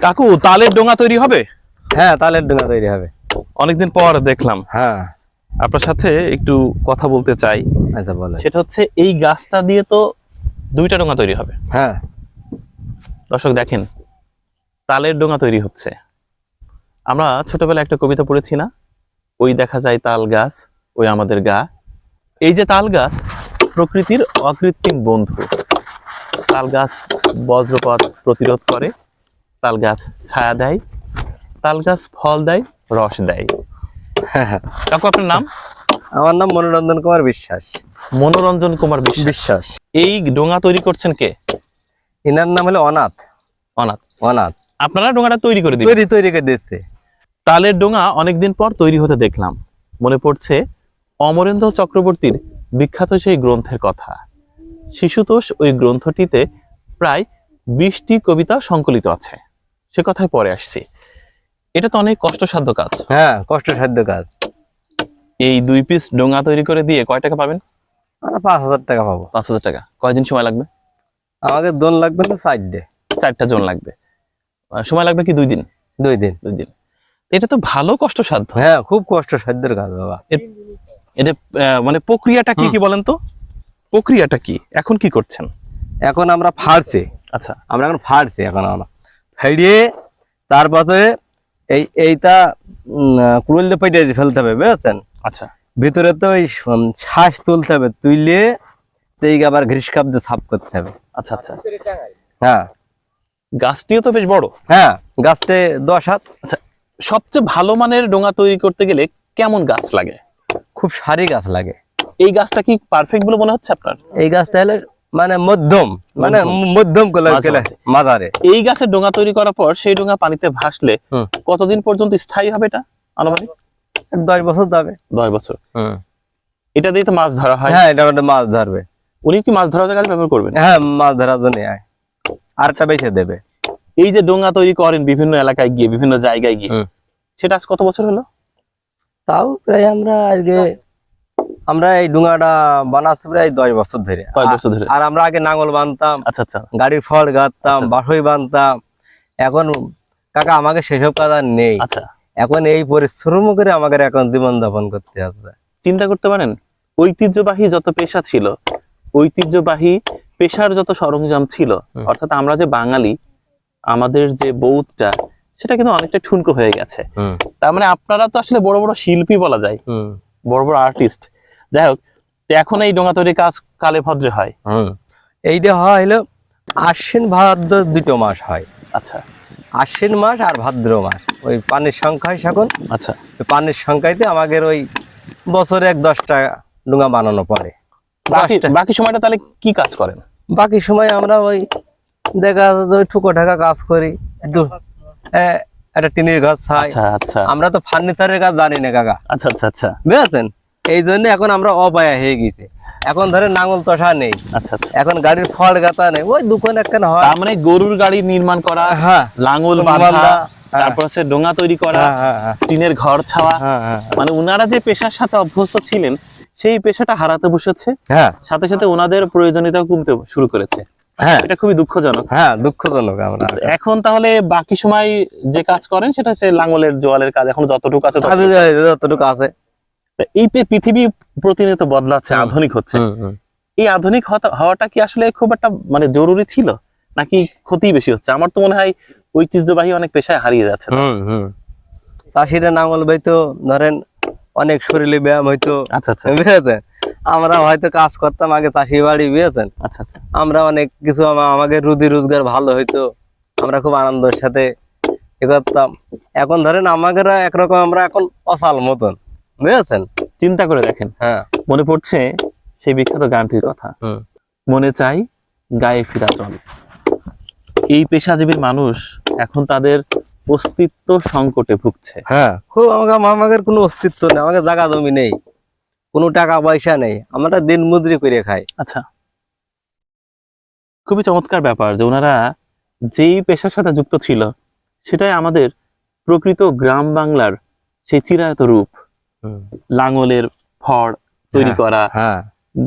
কাকু তালের ডোঙা তৈরি হবে? হ্যাঁ তালের ডোঙা তৈরি হবে। অনেকদিন পর দেখলাম। হ্যাঁ। আপনার সাথে একটু কথা বলতে চাই। আচ্ছা সেটা হচ্ছে এই গাছটা দিয়ে তো দুইটা ডোঙা তৈরি হবে। হ্যাঁ। দর্শক দেখেন তালের ডোঙা তৈরি হচ্ছে। আমরা ছোটবেলায় একটা কবিতা পড়েছি না? ওই দেখা যায় তাল গাছ ওই আমাদের গা। এই যে তাল গাছ প্রকৃতির অকৃত্রিম বন্ধু। তাল গাছ বজ্রপাত প্রতিরোধ করে। তাল গাছ ছায়া দেয় তাল গাছ ফল দেয় রস দেয়। কাকু আপনার নাম? আমার নাম মনোরঞ্জন কুমার বিশ্বাস। মনোরঞ্জন কুমার বিশ্বাস। এই ডোঙা তৈরি করছেন কে? এনার নাম হলো অনাথ। অনাথ। অনাথ। আপনারা ডোঙাটা তৈরি করে দিন তৈরি তৈরি করে দিচ্ছে তালের ডোঙা অনেকদিন পর তৈরি হতে দেখলাম। মনে পড়ছে অমরেন্দ্র চক্রবর্তীর বিখ্যাত সেই গ্রন্থের কথা। শিশুতোষ ওই গ্রন্থটিতে প্রায় বিশটি কবিতা সংকলিত আছে। সে কথায় পরে আসছি। এটা তো অনেক কষ্টসাধ্য কাজ। হ্যাঁ কষ্টসাধ্য কাজ। এই দুই পিস ডোঙা তৈরি করে দিয়ে কয় টাকা পাবেন? পাঁচ হাজার টাকা পাবো। পাঁচ হাজার টাকা। কয়দিন সময় লাগবে? আমাকে দোন লাগবে না চারটে চারটা জন লাগবে। সময় লাগবে কি দুই দিন? দুই দিন। দুই দিন। এটা তো ভালো কষ্টসাধ্য। হ্যাঁ খুব কষ্টসাধ্যের কাজ বাবা। এটা মানে প্রক্রিয়াটা কি কি বলেন তো? প্রক্রিয়াটা কি? এখন কি করছেন? এখন আমরা ফাড়ছি। আচ্ছা। আমরা এখন ফাড়ছি এখন আমরা ফাড়িয়ে তারপরে এই এইটা কুড়ুল দিয়ে পেটে ফেলতে হবে বুঝেছেন? আচ্ছা। ভিতরে তো ওই শ্বাস তুলতে হবে তুললে তো এই আবার ঘৃষ কাপ দিয়ে সাফ করতে হবে। আচ্ছা আচ্ছা। হ্যাঁ। গাছটিও তো বেশ বড়। হ্যাঁ গাছতে দশ হাত। আচ্ছা সবচেয়ে ভালো মানের ডোঙা তৈরি করতে গেলে কেমন গাছ লাগে? খুব সারি গাছ লাগে। এই গাছটা কি পারফেক্ট বলে মনে হচ্ছে আপনার? এই গাছটা হলে মানে মধ্যম মানে মধ্যম। মাঝারে। এই গাছের ডোঙা তৈরি করার পর সেই ডোঙা পানিতে ভাসলে কতদিন পর্যন্ত স্থায়ী হবে এটা আনুমানিক? দশ বছর যাবে দশ বছর। এটা দিয়ে তো মাছ ধরা হয়। হ্যাঁ এটা একটা মাছ ধরবে। উনি কি মাছ ধরার কাজে ব্যবহার করবেন? হ্যাঁ মাছ ধরার জন্য আয়। আরেকটা বেছে দেবে। এই যে ডোঙা তৈরি করেন বিভিন্ন এলাকায় গিয়ে বিভিন্ন জায়গায় গিয়ে সেটা আজ কত বছর হলো? তাও প্রায় আমরা আজকে আমরা এই ডুঙাটা বানাচ্ছি প্রায় দশ বছর ধরে। বছর ধরে। আর আমরা আগে নাঙল বানতাম আচ্ছা আচ্ছা। গাড়ির ফল গাঁথতাম আচ্ছা। বাসই বানতাম। এখন কাকা আমাকে সেসব কাজ আর নেই। আচ্ছা। এখন এই পরিশ্রম করে আমাকে এখন জীবন যাপন করতে হবে চিন্তা করতে পারেন? ঐতিহ্যবাহী যত পেশা ছিল ঐতিহ্যবাহী পেশার যত সরঞ্জাম ছিল অর্থাৎ আমরা যে বাঙালি আমাদের যে বৌদ্ধটা সেটা কিন্তু অনেকটা ঠুনকো হয়ে গেছে। তার মানে আপনারা তো আসলে বড় বড় শিল্পী বলা যায় বড় বড় আর্টিস্ট যাই হোক তো এখন এই ডোঙা তৈরি কাজ কালে ভদ্রে হয়। হুম। এইটা হয় হলো আশ্বিন ভাদ্র দুটো মাস হয়। আচ্ছা। আশ্বিন মাস আর ভাদ্র মাস। ওই পানির সংখ্যায় এখন। আচ্ছা। পানির সংখ্যাইতে আমাদের ওই বছরে এক দশটা ডুঙা বানানো পড়ে। বাকি বাকি সময়টা তাহলে কি কাজ করেন? বাকি সময় আমরা ওই দেখা যাচ্ছে যে ওই ঠুকো ঢাকা কাজ করি। একটা টিনের ঘর ছাই আচ্ছা আচ্ছা। আমরা তো ফার্নিচারের কাজ জানি না কাকা। আচ্ছা আচ্ছা আচ্ছা। বুঝেছেন? এই জন্য এখন আমরা অপায়া হয়ে গেছে। এখন ধরে নাঙল তসা নেই। আচ্ছা আচ্ছা। এখন গাড়ির ফল গাতা নেই। ওই দোকান একখান হয়। তার মানে গরুর গাড়ি নির্মাণ করা হ্যাঁ। বাঁধা, বাঁধা হ্যাঁ। তারপর হচ্ছে ডোঙা তৈরি করা হ্যাঁ, হ্যাঁ, টিনের ঘর ছাওয়া। মানে ওনারা যে পেশার সাথে অভ্যস্ত ছিলেন সেই পেশাটা হারাতে বসেছে। হ্যাঁ। সাথে সাথে ওনাদের প্রয়োজনীয়তা কমতে শুরু করেছে। হ্যাঁ। এটা খুবই দুঃখজনক। হ্যাঁ দুঃখজনক আমরা। এখন তাহলে বাকি সময় যে কাজ করেন সেটা হচ্ছে লাঙ্গলের জোয়ালের কাজ। এখন যতটুকু আছে যতটুকু আছে। এই পৃথিবী প্রতিনিয়ত বদলাচ্ছে আধুনিক হচ্ছে। এই আধুনিক হওয়াটা- কি আসলে খুব একটা মানে জরুরি ছিল? নাকি ক্ষতি বেশি হচ্ছে? আমার তো মনে হয় ঐতিহ্যবাহী অনেক পেশায় হারিয়ে যাচ্ছে। হুম, হুম। চাষিরা নাঙল বইতো ধরেন অনেক শরীরে ব্যায়াম হইতো। আচ্ছা আচ্ছা। বুঝেছেন? আমরা হয়তো কাজ করতাম আগে চাষি বাড়ি বুঝেছেন? আচ্ছা আচ্ছা। আমরা অনেক কিছু আমা- আমাদের রুজি রোজগার ভালো হইতো। আমরা খুব আনন্দের সাথে এ করতাম। এখন ধরেন আমাদের একরকম আমরা এখন অসাল মতন বুঝেছেন? চিন্তা করে দেখেন। হ্যাঁ। মনে পড়ছে সেই বিখ্যাত গানটির কথা। মনে চাই গায়ে ফিরা চল। এই পেশাজীবীর মানুষ এখন তাদের অস্তিত্ব সংকটে ভুগছে। হ্যাঁ খুব আমাকে আমাদের কোনো অস্তিত্ব নেই আমাদের জায়গা জমি নেই কোনো টাকা পয়সা নেই আমরা দিন মুদ্রি করে খাই। আচ্ছা। খুবই চমৎকার ব্যাপার যে ওনারা যেই পেশার সাথে যুক্ত ছিল সেটাই আমাদের প্রকৃত গ্রাম বাংলার সেই চিরায়ত রূপ। লাঙলের ফড় তৈরি হ্যাঁ, করা হ্যাঁ।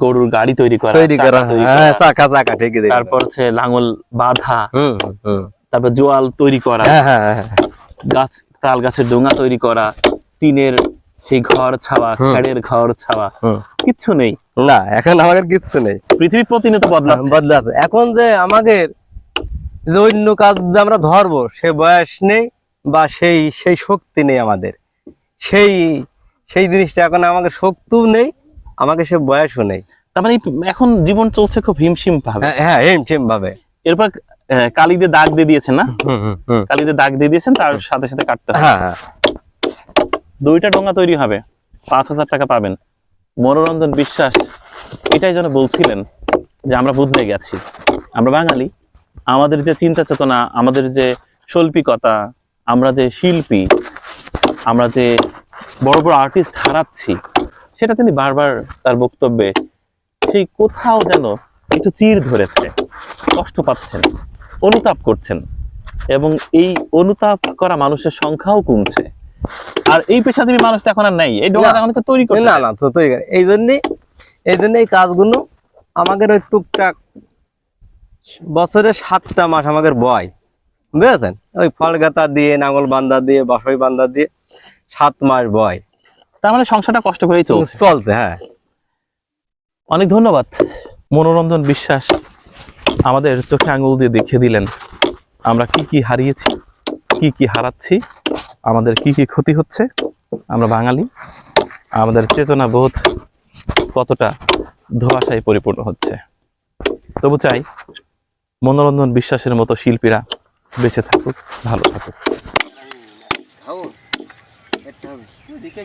গরুর গাড়ি তৈরি করা তৈরি চাকা করা তৈরি করা, চাকা চাকা ঠিকই তারপর হচ্ছে লাঙল বাঁধা তারপর জোয়াল তৈরি করা হ্যাঁ গাছ তাল গাছের ডোঙা তৈরি করা টিনের সেই ঘর ছাওয়া। খেড়ের ঘর ছাওয়া কিচ্ছু নেই। না এখন আমাদের কিচ্ছু নেই। পৃথিবী প্রতিনিয়ত বদলাচ্ছে। বদলাতে এখন যে আমাদের অন্য কাজ যে আমরা ধরবো সে বয়স নেই বা সেই সেই শক্তি নেই আমাদের। সেই সেই জিনিসটা এখন আমাকে শক্তিও নেই আমাকে সে বয়সও নেই। তার মানে এখন জীবন চলছে খুব হিমশিম ভাবে হ্যাঁ হ্যাঁ হেম টেম ভাবে এরপর আহ, কালি দিয়ে দাগ দিয়ে দিয়েছেন না? হুম, হুম, হুম। কালি দিয়ে দাগ দিয়ে দিয়েছেন তার সাথে সাথে কাটতে হ্যাঁ হ্যাঁ। দুইটা ডোঙা তৈরি হবে পাঁচ হাজার টাকা পাবেন। মনোরঞ্জন বিশ্বাস এটাই যেন বলছিলেন যে আমরা বদলে গেছি। আমরা বাঙালি আমাদের যে চিন্তা চেতনা আমাদের যে শৈল্পিকতা আমরা যে শিল্পী আমরা যে বড় বড় আর্টিস্ট হারাচ্ছি সেটা তিনি বারবার তার বক্তব্যে সেই কোথাও যেন একটু চির ধরেছে কষ্ট পাচ্ছেন অনুতাপ করছেন এবং এই অনুতাপ করা মানুষের সংখ্যাও কমছে আর এই পেশাজীবী মানুষ তো এখন আর নাই এই না। এখন তৈরি করতে না না তো তৈরি করে। এই জন্যে এই জন্য এই কাজগুলো আমাদের ওই টুকটাক বছরে সাতটা মাস আমাদের বয় বুঝেছেন ওই ফল গাতা দিয়ে নাঙল বান্দা দিয়ে বাসই বান্দা দিয়ে সাত মাস বয়। তার মানে সংসারটা কষ্ট করেই চলছে। চলতে হ্যাঁ। অনেক ধন্যবাদ। মনোরঞ্জন বিশ্বাস আমাদের চোখে আঙুল দিয়ে দেখিয়ে দিলেন। আমরা কি কি হারিয়েছি কি কি হারাচ্ছি আমাদের কি কি ক্ষতি হচ্ছে আমরা বাঙালি আমাদের চেতনা বোধ কতটা ধোয়াশায় পরিপূর্ণ হচ্ছে। তবু চাই মনোরঞ্জন বিশ্বাসের মতো শিল্পীরা বেঁচে থাকুক ভালো থাকুক। দেখে